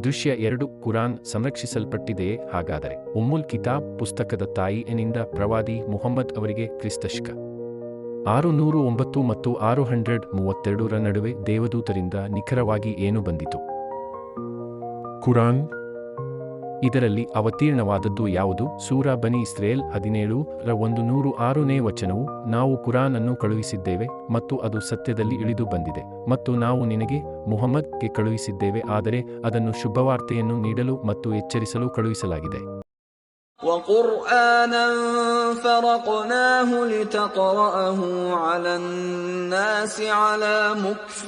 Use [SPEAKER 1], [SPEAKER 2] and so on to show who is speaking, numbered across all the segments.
[SPEAKER 1] ದೃಶ್ಯ ಎರಡು ಕುರಾನ್ ಸಂರಕ್ಷಿಸಲ್ಪಟ್ಟಿದೆಯೇ? ಹಾಗಾದರೆ ಉಮ್ಮುಲ್ ಕಿತಾಬ್ ಪುಸ್ತಕದ ತಾಯಿ ಎನಿಂದ ಪ್ರವಾದಿ ಮುಹಮ್ಮದ್ ಅವರಿಗೆ ಕ್ರಿಸ್ತಶಕ. ಆರು ನೂರು ಒಂಬತ್ತು ಮತ್ತು ಆರು ಹಂಡ್ರೆಡ್ ಮೂವತ್ತೆರಡರ ನಡುವೆ ದೇವದೂತರಿಂದ ನಿಖರವಾಗಿ ಏನು ಬಂದಿತು?
[SPEAKER 2] ಕುರಾನ್
[SPEAKER 1] ಇದರಲ್ಲಿ ಅವತೀರ್ಣವಾದದ್ದು ಯಾವುದು ಸೂರ ಬನಿ ಇಸ್ರೇಲ್ ಹದಿನೇಳು ರ ಒಂದು ನೂರು ಆರನೇ ವಚನವು ನಾವು ಕುರಾನ್ ಅನ್ನು ಕಳುಹಿಸಿದ್ದೇವೆ ಮತ್ತು ಅದು ಸತ್ಯದಲ್ಲಿ ಇಳಿದು ಬಂದಿದೆ ಮತ್ತು ನಾವು ನಿನಗೆ ಮುಹಮ್ಮದ್ಗೆ ಕಳುಹಿಸಿದ್ದೇವೆ ಆದರೆ ಅದನ್ನು ಶುಭವಾರ್ತೆಯನ್ನು ನೀಡಲು ಮತ್ತು ಎಚ್ಚರಿಸಲು ಕಳುಹಿಸಲಾಗಿದೆ
[SPEAKER 3] وقرآنا فرقناه لتقرأه على الناس على مكث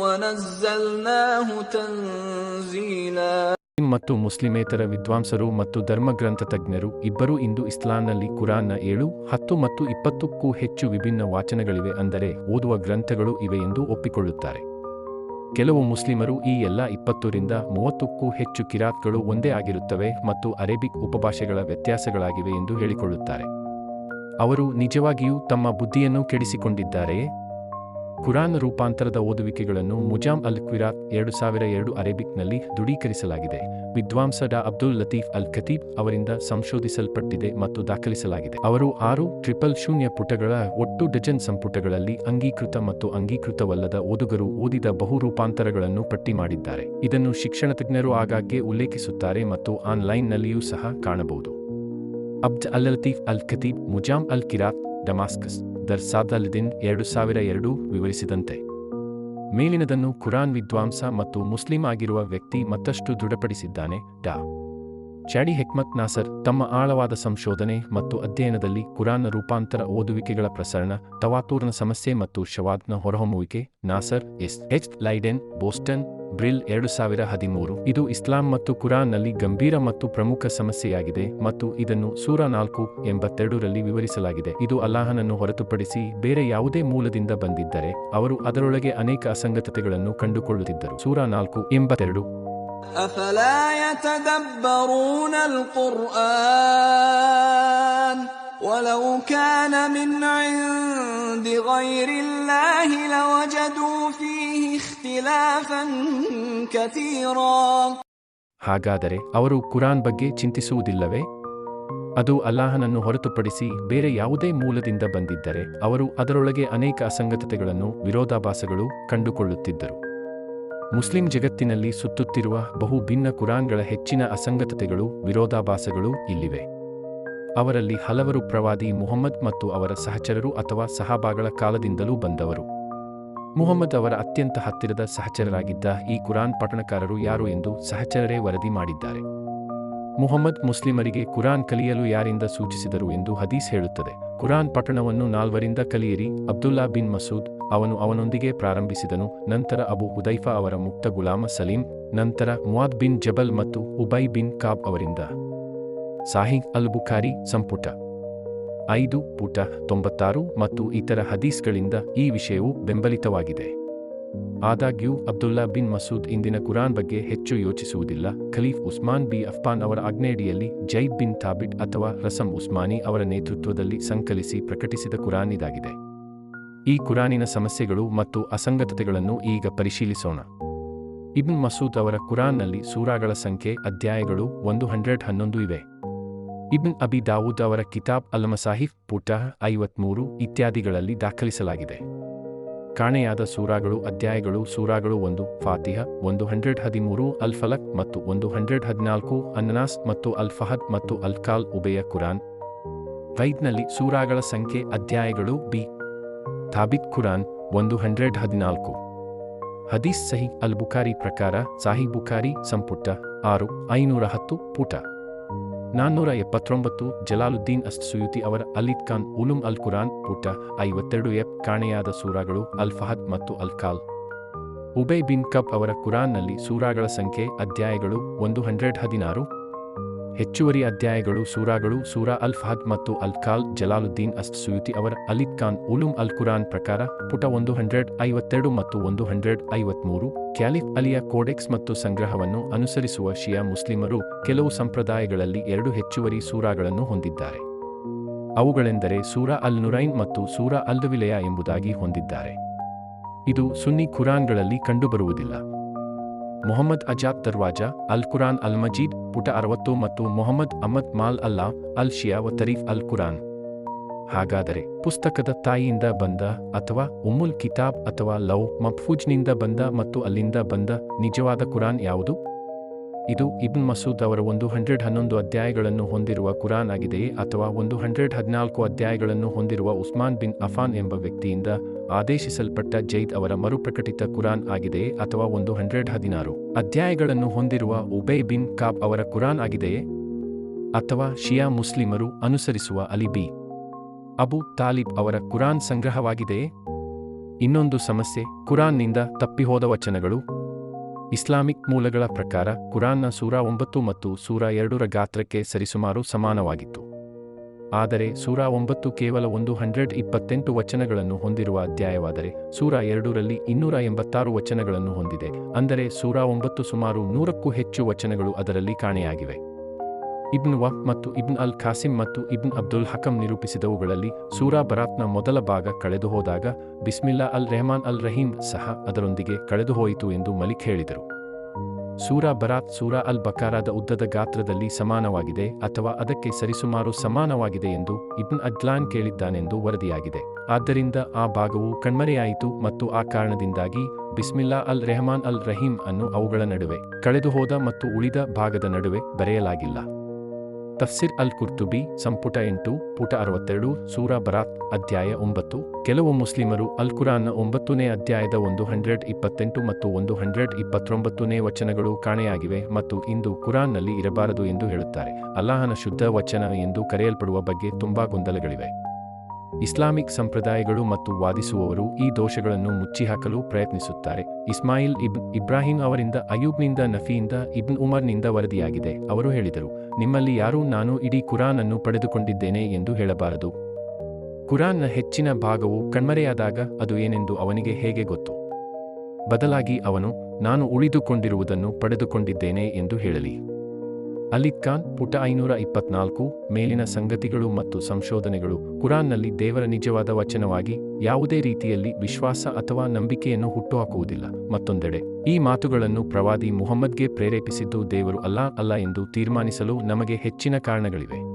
[SPEAKER 3] ونزلناه تنزيلا
[SPEAKER 1] ಮತ್ತು ಮುಸ್ಲಿಮೇತರ ವಿದ್ವಾಂಸರು ಮತ್ತು ಧರ್ಮಗ್ರಂಥ ತಜ್ಞರು ಇಬ್ಬರೂ ಇಂದು ಇಸ್ಲಾಂನಲ್ಲಿ ಕುರಾನ್ನ ಏಳು, ಹತ್ತು ಮತ್ತು ಇಪ್ಪತ್ತಕ್ಕೂ ಹೆಚ್ಚು ವಿಭಿನ್ನ ವಾಚನಗಳಿವೆ ಅಂದರೆ ಓದುವ ಗ್ರಂಥಗಳು ಇವೆ ಎಂದು ಒಪ್ಪಿಕೊಳ್ಳುತ್ತಾರೆ. ಕೆಲವು ಮುಸ್ಲಿಮರು ಈ ಎಲ್ಲ ಇಪ್ಪತ್ತರಿಂದ ಮೂವತ್ತಕ್ಕೂ ಹೆಚ್ಚು ಕಿರಾತ್ಗಳು ಒಂದೇ ಆಗಿರುತ್ತವೆ ಮತ್ತು ಅರೇಬಿಕ್ ಉಪಭಾಷೆಗಳ ವ್ಯತ್ಯಾಸಗಳಾಗಿವೆ ಎಂದು ಹೇಳಿಕೊಳ್ಳುತ್ತಾರೆ. ಅವರು ನಿಜವಾಗಿಯೂ ತಮ್ಮ ಬುದ್ಧಿಯನ್ನು ಕೆಡಿಸಿಕೊಂಡಿದ್ದಾರೆಯೇ? ಕುರಾನ್ ರೂಪಾಂತರದ ಓದುವಿಕೆಗಳನ್ನು ಮುಜಾಮ್ ಅಲ್ ಕ್ವಿರಾತ್ ಎರಡು ಸಾವಿರ ಎರಡು ಅರೇಬಿಕ್ನಲ್ಲಿ ದೃಢೀಕರಿಸಲಾಗಿದೆ. ವಿದ್ವಾಂಸ ಡಾ ಅಬ್ದುಲ್ ಲತೀಫ್ ಅಲ್ ಖತೀಬ್ ಅವರಿಂದ ಸಂಶೋಧಿಸಲ್ಪಟ್ಟಿದೆ ಮತ್ತು ದಾಖಲಿಸಲಾಗಿದೆ. ಅವರು ಆರು ಟ್ರಿಪಲ್ ಶೂನ್ಯ ಪುಟಗಳ ಒಟ್ಟು ಡಜನ್ ಸಂಪುಟಗಳಲ್ಲಿ ಅಂಗೀಕೃತ ಮತ್ತು ಅಂಗೀಕೃತವಲ್ಲದ ಓದುಗರು ಓದಿದ ಬಹು ರೂಪಾಂತರಗಳನ್ನು ಪಟ್ಟಿ ಮಾಡಿದ್ದಾರೆ. ಇದನ್ನು ಶಿಕ್ಷಣ ತಜ್ಞರು ಆಗಾಗ್ಗೆ ಉಲ್ಲೇಖಿಸುತ್ತಾರೆ ಮತ್ತು ಆನ್ಲೈನ್ನಲ್ಲಿಯೂ ಸಹ ಕಾಣಬಹುದು. ಅಬ್ದ್ ಅಲ್ ಲತೀಫ್ ಅಲ್ ಖತೀಬ್ ಮುಜಾಮ್ ಅಲ್ ಕಿರಾತ್ ಡಮಾಸ್ಕಸ್. ದರ್ ಸಾದಲಿದಿನ್ ಎರಡು ಸಾವಿರ ಎರಡು ವಿವರಿಸಿದಂತೆ. ಮೇಲಿನದನ್ನು ಕುರಾನ್ ವಿದ್ವಾಂಸ ಮತ್ತು ಮುಸ್ಲಿಂ ಆಗಿರುವ ವ್ಯಕ್ತಿ ಮತ್ತಷ್ಟು ದೃಢಪಡಿಸಿದ್ದಾನೆ, ಡಾ. ಚಾಡಿ ಹೆಕ್ಮತ್ ನಾಸರ್ ತಮ್ಮ ಆಳವಾದ ಸಂಶೋಧನೆ ಮತ್ತು ಅಧ್ಯಯನದಲ್ಲಿ ಕುರಾನ್ ರೂಪಾಂತರ ಓದುವಿಕೆಗಳ ಪ್ರಸರಣ, ತವಾತೂರ್ನ ಸಮಸ್ಯೆ ಮತ್ತು ಶವಾದ್ನ ಹೊರಹೊಮ್ಮುವಿಕೆ, Nasser S. H. Leiden, Boston Brill ಎರಡು ಸಾವಿರ ಹದಿಮೂರು ಇದು ಇಸ್ಲಾಂ ಮತ್ತು ಕುರಾನ್ನಲ್ಲಿ ಗಂಭೀರ ಮತ್ತು ಪ್ರಮುಖ ಸಮಸ್ಯೆಯಾಗಿದೆ ಮತ್ತು ಇದನ್ನು ಸೂರ ನಾಲ್ಕು ಎಂಬತ್ತೆರಡರಲ್ಲಿ ವಿವರಿಸಲಾಗಿದೆ ಇದು ಅಲ್ಲಾಹನನ್ನು ಹೊರತುಪಡಿಸಿ ಬೇರೆ ಯಾವುದೇ ಮೂಲದಿಂದ ಬಂದಿದ್ದರೆ ಅವರು ಅದರೊಳಗೆ ಅನೇಕ ಅಸಂಗತತೆಗಳನ್ನು ಕಂಡುಕೊಳ್ಳುತ್ತಿದ್ದರು ಸೂರ ನಾಲ್ಕು ಎಂಬತ್ತೆರಡು
[SPEAKER 3] أفلا يتدبرون القرآن ولو كان من عند غير الله لوجدوا فيه اختلافا كثيرا
[SPEAKER 1] ಹಾಗಾದರೆ ಅವರು ಕುರಾನ್ ಬಗ್ಗೆ ಚಿಂತಿಸುವುದಿಲ್ಲವೇ? ಅದು ಅಲ್ಲಾಹನನ್ನು ಹೊರತುಪಡಿಸಿ ಬೇರೆ ಯಾವುದೇ ಮೂಲದಿಂದ ಬಂದಿದ್ದರೆ ಅವರು ಅದರೊಳಗೆ ಅನೇಕ ಅಸಂಗತತೆಗಳನ್ನು, ವಿರೋಧಾಭಾಸಗಳು ಕಂಡುಕೊಳ್ಳುತ್ತಿದ್ದರು. ಮುಸ್ಲಿಂ ಜಗತ್ತಿನಲ್ಲಿ ಸುತ್ತುತ್ತಿರುವ ಬಹು ಭಿನ್ನ ಕುರಾನ್ಗಳ ಹೆಚ್ಚಿನ ಅಸಂಗತತೆಗಳು, ವಿರೋಧಾಭಾಸಗಳು ಇಲ್ಲಿವೆ. ಅವರಲ್ಲಿ ಹಲವರು ಪ್ರವಾದಿ ಮುಹಮ್ಮದ್ ಮತ್ತು ಅವರ ಸಹಚರರು ಅಥವಾ ಸಹಬಾಗಳ ಕಾಲದಿಂದಲೂ ಬಂದವರು. ಮುಹಮ್ಮದ್ ಅವರ ಅತ್ಯಂತ ಹತ್ತಿರದ ಸಹಚರರಾಗಿದ್ದ ಈ ಕುರಾನ್ ಪಠಣಕಾರರು ಯಾರು ಎಂದು ಸಹಚರರೇ ವರದಿ ಮಾಡಿದ್ದಾರೆ. ಮುಹಮ್ಮದ್ ಮುಸ್ಲಿಮರಿಗೆ ಕುರಾನ್ ಕಲಿಯಲು ಯಾರಿಂದ ಸೂಚಿಸಿದರು ಎಂದು ಹದೀಸ್ ಹೇಳುತ್ತದೆ. ಕುರಾನ್ ಪಠಣವನ್ನು ನಾಲ್ವರಿಂದ ಕಲಿಯಿರಿ. ಅಬ್ದುಲ್ಲಾ ಬಿನ್ ಮಸೂದ್ ಅವನು ಅವನೊಂದಿಗೆ ಪ್ರಾರಂಭಿಸಿದನು. ನಂತರ ಅಬು ಹುದೈಫಾ ಅವರ ಮುಕ್ತ ಗುಲಾಮ ಸಲೀಂ, ನಂತರ ಮುವಾದ್ ಬಿನ್ ಜಬಲ್ ಮತ್ತು ಉಬೈ ಬಿನ್ ಕಾಬ್ ಅವರಿಂದ. ಸಾಹಿಗ್ ಅಲ್ ಬುಖಾರಿ ಸಂಪುಟ. ಐದು ಪುಟ ತೊಂಬತ್ತಾರು ಮತ್ತು ಇತರ ಹದೀಸ್ಗಳಿಂದ ಈ ವಿಷಯವು ಬೆಂಬಲಿತವಾಗಿದೆ. ಆದಾಗ್ಯೂ, ಅಬ್ದುಲ್ಲಾ ಬಿನ್ ಮಸೂದ್ ಇಂದಿನ ಕುರಾನ್ ಬಗ್ಗೆ ಹೆಚ್ಚು ಯೋಚಿಸುವುದಿಲ್ಲ. ಖಲೀಫ್ ಉಸ್ಮಾನ್ ಬಿ ಅಫ್ಪಾನ್ ಅವರ ಆಜ್ಞೆಯಡಿಯಲ್ಲಿ ಜೈದ್ ಬಿನ್ ಥಾಬಿಟ್ ಅಥವಾ ರಸಂ ಉಸ್ಮಾನಿ ಅವರ ನೇತೃತ್ವದಲ್ಲಿ ಸಂಕಲಿಸಿ ಪ್ರಕಟಿಸಿದ ಕುರಾನ್ ಇದಾಗಿದೆ. ಈ ಕುರಾನಿನ ಸಮಸ್ಯೆಗಳು ಮತ್ತು ಅಸಂಗತತೆಗಳನ್ನು ಈಗ ಪರಿಶೀಲಿಸೋಣ. ಇಬ್ನ್ ಮಸೂದ್ ಅವರ ಕುರಾನ್ನಲ್ಲಿ ಸೂರಾಗಳ ಸಂಖ್ಯೆ ಅಧ್ಯಾಯಗಳು ಒಂದು ಹಂಡ್ರೆಡ್ ಹನ್ನೊಂದು ಇವೆ. ಇಬ್ನ್ ಅಬಿ ದಾವೂದ್ ಅವರ ಕಿತಾಬ್ ಅಲ್ ಮಸಾಹಿಫ್, ಪುಟ ಐವತ್ಮೂರು ಇತ್ಯಾದಿಗಳಲ್ಲಿ ದಾಖಲಿಸಲಾಗಿದೆ. ಕಾಣೆಯಾದ ಸೂರಾಗಳು, ಅಧ್ಯಾಯಗಳು, ಸೂರಾಗಳು ಒಂದು, ಫಾತಿಹ ಒಂದು ಹಂಡ್ರೆಡ್ ಹದಿಮೂರು, ಅಲ್ ಫಲಕ್ ಮತ್ತು ಒಂದು ಹಂಡ್ರೆಡ್ ಹದಿನಾಲ್ಕು ಅನ್ನನಾಸ್ ಮತ್ತು ಅಲ್ ಫಹದ್ ಮತ್ತು ಅಲ್ ಕಾಲ್ ಉಬೆಯ ಕುರಾನ್. ವೈದ್ನಲ್ಲಿ ಸೂರಾಗಳ ಸಂಖ್ಯೆ, ಅಧ್ಯಾಯಗಳು, ಬಿ. ಥಾಬಿತ್ ಕುರಾನ್ ಒಂದು ಹಂಡ್ರೆಡ್ ಹದಿನಾಲ್ಕು. ಹದೀಸ್ ಸಹಿ ಅಲ್ ಬುಖಾರಿ ಪ್ರಕಾರ ಸಾಹಿ ಬುಖಾರಿ ಸಂಪುಟ ಆರು, ಐನೂರ ಹತ್ತು, ಪುಟ. ನಾನ್ನೂರ ಎಪ್ಪತ್ತೊಂಬತ್ತು ಜಲಾಲುದ್ದೀನ್ ಅಸ್ತ್ ಸುಯುತಿ ಅವರ ಅಲಿದ್ ಖಾನ್ ಉಲುಮ್ ಅಲ್ ಕುರಾನ್ ಪುಟ ಐವತ್ತೆರಡು ಎಪ್ ಕಾಣೆಯಾದ ಸೂರಾಗಳು ಅಲ್ ಫಹದ್ ಮತ್ತು ಅಲ್ ಖಾಲ್. ಉಬೈ ಬಿನ್ ಕಬ್ ಅವರ ಕುರಾನ್ನಲ್ಲಿ ಸೂರಾಗಳ ಸಂಖ್ಯೆ ಅಧ್ಯಾಯಗಳು ಒಂದು ಹಂಡ್ರೆಡ್ ಹದಿನಾರು ಹೆಚ್ಚುವರಿ ಅಧ್ಯಾಯಗಳು ಸೂರಾಗಳು ಸೂರಾ ಅಲ್ ಫಹದ್ ಮತ್ತು ಅಲ್ ಖಾಲ್ ಜಲಾಲುದ್ದೀನ್ ಅಸ್ ಸುಯುತಿ ಅವರ ಅಲಿದ್ ಖಾನ್ ಉಲುಮ್ ಅಲ್ ಕುರಾನ್ ಪ್ರಕಾರ ಪುಟ ಒಂದು ಹಂಡ್ರೆಡ್ ಐವತ್ತೆರಡು ಮತ್ತು ಒಂದು ಹಂಡ್ರೆಡ್ ಐವತ್ಮೂರು, ಕ್ಯಾಲಿಫ್ ಅಲಿಯ ಕೋಡೆಕ್ಸ್ ಮತ್ತು ಸಂಗ್ರಹವನ್ನು ಅನುಸರಿಸುವ ಶಿಯಾ ಮುಸ್ಲಿಮರು ಕೆಲವು ಸಂಪ್ರದಾಯಗಳಲ್ಲಿ ಎರಡು ಹೆಚ್ಚುವರಿ ಸೂರಾಗಳನ್ನು ಹೊಂದಿದ್ದಾರೆ. ಅವುಗಳೆಂದರೆ ಸೂರಾ ಅಲ್ ನುರೈನ್ ಮತ್ತು ಸೂರಾ ಅಲ್ ಎಂಬುದಾಗಿ ಹೊಂದಿದ್ದಾರೆ. ಇದು ಸುನ್ನಿ ಖುರಾನ್ಗಳಲ್ಲಿ ಕಂಡುಬರುವುದಿಲ್ಲ. ಮೊಹಮ್ಮದ್ ಅಜಾಬ್ ದರ್ವಾಜಾ, ಅಲ್ ಕುರಾನ್ ಅಲ್ ಮಜೀದ್, ಪುಟ ಅರವತ್ತು ಮತ್ತು ಮೊಹಮ್ಮದ್ ಅಹಮದ್ ಮಾಲ್ ಅಲ್ಲಾ, ಅಲ್ ಶಿಯಾ ವ ತರೀಫ್ ಅಲ್ ಕುರಾನ್. ಹಾಗಾದರೆ ಪುಸ್ತಕದ ತಾಯಿಯಿಂದ ಬಂದ ಅಥವಾ ಉಮ್ಮುಲ್ ಕಿತಾಬ್ ಅಥವಾ ಲವ್ ಮಫ್ಫೂಜ್ನಿಂದ ಬಂದ ಮತ್ತು ಅಲ್ಲಿಂದ ಬಂದ ನಿಜವಾದ ಕುರಾನ್ ಯಾವುದು? ಇದು ಇಬ್ನ್ ಮಸೂದ್ ಅವರ ಒಂದು ಹಂಡ್ರೆಡ್ ಹನ್ನೊಂದು ಅಧ್ಯಾಯಗಳನ್ನು ಹೊಂದಿರುವ ಕುರಾನ್ ಆಗಿದೆಯೇ ಅಥವಾ ಒಂದು ಹಂಡ್ರೆಡ್ ಹದಿನಾಲ್ಕು ಅಧ್ಯಾಯಗಳನ್ನು ಹೊಂದಿರುವ ಉಸ್ಮಾನ್ ಬಿನ್ ಅಫಾನ್ ಎಂಬ ವ್ಯಕ್ತಿಯಿಂದ ಆದೇಶಿಸಲ್ಪಟ್ಟ ಜೈದ್ ಅವರ ಮರುಪ್ರಕಟಿತ ಕುರಾನ್ ಆಗಿದೆಯೇ ಅಥವಾ ಒಂದು ಹಂಡ್ರೆಡ್ ಹದಿನಾರು. ಅಧ್ಯಾಯಗಳನ್ನು ಹೊಂದಿರುವ ಉಬೈ ಬಿನ್ ಕಾಬ್ ಅವರ ಕುರಾನ್ ಆಗಿದೆಯೇ? ಅಥವಾ ಶಿಯಾ ಮುಸ್ಲಿಮರು ಅನುಸರಿಸುವ ಅಲಿ ಬಿ ಅಬು ತಾಲಿಬ್ ಅವರ ಕುರಾನ್ ಸಂಗ್ರಹವಾಗಿದೆಯೇ? ಇನ್ನೊಂದು ಸಮಸ್ಯೆ, ಕುರಾನ್ನಿಂದ ತಪ್ಪಿಹೋದ ವಚನಗಳು. ಇಸ್ಲಾಮಿಕ್ ಮೂಲಗಳ ಪ್ರಕಾರ ಕುರಾನ್ನ ಸೂರ ಒಂಬತ್ತು ಮತ್ತು ಸೂರ ಎರಡರ ಗಾತ್ರಕ್ಕೆ ಸರಿಸುಮಾರು ಸಮಾನವಾಗಿತ್ತು. ಆದರೆ ಸೂರ ಒಂಬತ್ತು ಕೇವಲ ಒಂದು ಹಂಡ್ರೆಡ್ ಇಪ್ಪತ್ತೆಂಟು ವಚನಗಳನ್ನು ಹೊಂದಿರುವ ಅಧ್ಯಾಯವಾದರೆ ಸೂರ ಎರಡರಲ್ಲಿ ಇನ್ನೂರ ಎಂಬತ್ತಾರು ವಚನಗಳನ್ನು ಹೊಂದಿದೆ. ಅಂದರೆ ಸೂರ ಒಂಬತ್ತು ಸುಮಾರು ನೂರಕ್ಕೂ ಹೆಚ್ಚು ವಚನಗಳು ಅದರಲ್ಲಿ ಕಾಣೆಯಾಗಿವೆ. ಇಬ್ನ್ ವಕ್ ಮತ್ತು ಇಬ್ನ್ ಅಲ್ ಖಾಸಿಂ ಮತ್ತು ಇಬ್ನ್ ಅಬ್ದುಲ್ ಹಕಂ ನಿರೂಪಿಸಿದವುಗಳಲ್ಲಿ ಸೂರಾ ಬರಾತ್ನ ಮೊದಲ ಭಾಗ ಕಳೆದುಹೋದಾಗ ಬಿಸ್ಮಿಲ್ಲಾ ಅಲ್ ರೆಹಮಾನ್ ಅಲ್ ರಹೀಂ ಸಹ ಅದರೊಂದಿಗೆ ಕಳೆದುಹೋಯಿತು ಎಂದು ಮಲಿಕ್ ಹೇಳಿದರು. ಸೂರಾ ಬರಾತ್ ಸೂರಾ ಅಲ್ ಬಕಾರಾದ ಉದ್ದದ ಗಾತ್ರದಲ್ಲಿ ಸಮಾನವಾಗಿದೆ ಅಥವಾ ಅದಕ್ಕೆ ಸರಿಸುಮಾರು ಸಮಾನವಾಗಿದೆ ಎಂದು ಇಬ್ನ್ ಅಜ್ಲಾನ್ ಕೇಳಿದ್ದಾನೆಂದು ವರದಿಯಾಗಿದೆ. ಆದ್ದರಿಂದ ಆ ಭಾಗವು ಕಣ್ಮರೆಯಾಯಿತು ಮತ್ತು ಆ ಕಾರಣದಿಂದಾಗಿ ಬಿಸ್ಮಿಲ್ಲಾ ಅಲ್ ರೆಹಮಾನ್ ಅಲ್ ರಹೀಂ ಅನ್ನು ಅವುಗಳ ನಡುವೆ ಕಳೆದುಹೋದ ಮತ್ತು ಉಳಿದ ಭಾಗದ ನಡುವೆ ಬರೆಯಲಾಗಿಲ್ಲ. ತಫ್ಸಿರ್ ಅಲ್ ಕುರ್ತುಬಿ ಸಂಪುಟ ಎಂಟು, ಪುಟ ಅರವತ್ತೆರಡು, ಸೂರಾ ಬರಾತ್ ಅಧ್ಯಾಯ ಒಂಬತ್ತು. ಕೆಲವು ಮುಸ್ಲಿಮರು ಅಲ್ ಕುರಾನ್ನ ಒಂಬತ್ತನೇ ಅಧ್ಯಾಯದ ಒಂದು ಹಂಡ್ರೆಡ್ ಇಪ್ಪತ್ತೆಂಟು ಮತ್ತು ಒಂದು ಹಂಡ್ರೆಡ್ ಇಪ್ಪತ್ತೊಂಬತ್ತನೇ ವಚನಗಳು ಕಾಣೆಯಾಗಿವೆ ಮತ್ತು ಇಂದು ಕುರಾನ್ನಲ್ಲಿ ಇರಬಾರದು ಎಂದು ಹೇಳುತ್ತಾರೆ. ಅಲ್ಲಾಹನ ಶುದ್ಧ ವಚನ ಎಂದು ಕರೆಯಲ್ಪಡುವ ಬಗ್ಗೆ ತುಂಬಾ ಗೊಂದಲಗಳಿವೆ. ಇಸ್ಲಾಮಿಕ್ ಸಂಪ್ರದಾಯಗಳು ಮತ್ತು ವಾದಿಸುವವರು ಈ ದೋಷಗಳನ್ನು ಮುಚ್ಚಿಹಾಕಲು ಪ್ರಯತ್ನಿಸುತ್ತಾರೆ. ಇಸ್ಮಾಯಿಲ್ ಇಬ್ ಇಬ್ರಾಹಿಂ ಅವರಿಂದ ಅಯೂಬ್ನಿಂದ ನಫಿಯಿಂದ, ಇಬ್ನ್ ಉಮರ್ನಿಂದ ವರದಿಯಾಗಿದೆ. ಅವರು ಹೇಳಿದರು, ನಿಮ್ಮಲ್ಲಿ ಯಾರೂ ನಾನು ಇಡೀ ಕುರಾನ್ ಅನ್ನು ಪಡೆದುಕೊಂಡಿದ್ದೇನೆ ಎಂದು ಹೇಳಬಾರದು. ಕುರಾನ್ನ ಹೆಚ್ಚಿನ ಭಾಗವು ಕಣ್ಮರೆಯಾದಾಗ ಅದು ಏನೆಂದು ಅವನಿಗೆ ಹೇಗೆ ಗೊತ್ತು? ಬದಲಾಗಿ ಅವನು, ನಾನು ಉಳಿದುಕೊಂಡಿರುವುದನ್ನು ಪಡೆದುಕೊಂಡಿದ್ದೇನೆ ಎಂದು ಹೇಳಲಿ. ಅಲಿದ್ ಖಾನ್ ಪುಟ ಐನೂರ ಇಪ್ಪತ್ನಾಲ್ಕು, ಮೇಲಿನ ಸಂಗತಿಗಳು ಮತ್ತು ಸಂಶೋಧನೆಗಳು. ಕುರಾನ್ನಲ್ಲಿ ದೇವರ ನಿಜವಾದ ವಚನವಾಗಿ, ಯಾವುದೇ ರೀತಿಯಲ್ಲಿ ವಿಶ್ವಾಸ ಅಥವಾ ನಂಬಿಕೆಯನ್ನು ಹುಟ್ಟುಹಾಕುವುದಿಲ್ಲ. ಮತ್ತೊಂದೆಡೆ, ಈ ಮಾತುಗಳನ್ನು ಪ್ರವಾದಿ ಮುಹಮ್ಮದ್ಗೆ ಪ್ರೇರೇಪಿಸಿದ್ದು ದೇವರು ಅಲ್ಲಾ ಅಲ್ಲ ಎಂದು ತೀರ್ಮಾನಿಸಲು ನಮಗೆ ಹೆಚ್ಚಿನ ಕಾರಣಗಳಿವೆ.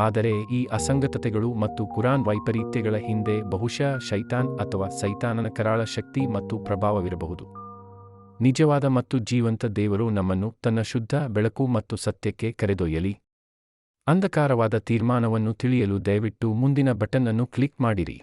[SPEAKER 1] ಆದರೆ, ಈ ಅಸಂಗತತೆಗಳು ಮತ್ತು ಕುರಾನ್ ವೈಪರೀತ್ಯಗಳ ಹಿಂದೆ ಬಹುಶಃ ಶೈತಾನ್ ಅಥವಾ ಸೈತಾನನ ಕರಾಳ ಶಕ್ತಿ ಮತ್ತು ಪ್ರಭಾವವಿರಬಹುದು. ನಿಜವಾದ ಮತ್ತು ಜೀವಂತ ದೇವರು ನಮ್ಮನ್ನು ತನ್ನ ಶುದ್ಧ ಬೆಳಕು ಮತ್ತು ಸತ್ಯಕ್ಕೆ ಕರೆದೊಯ್ಯಲಿ. ಅಂಧಕಾರವಾದ ತೀರ್ಮಾನವನ್ನು ತಿಳಿಯಲು ದಯವಿಟ್ಟು ಮುಂದಿನ ಬಟನ್ ಅನ್ನು ಕ್ಲಿಕ್ ಮಾಡಿರಿ.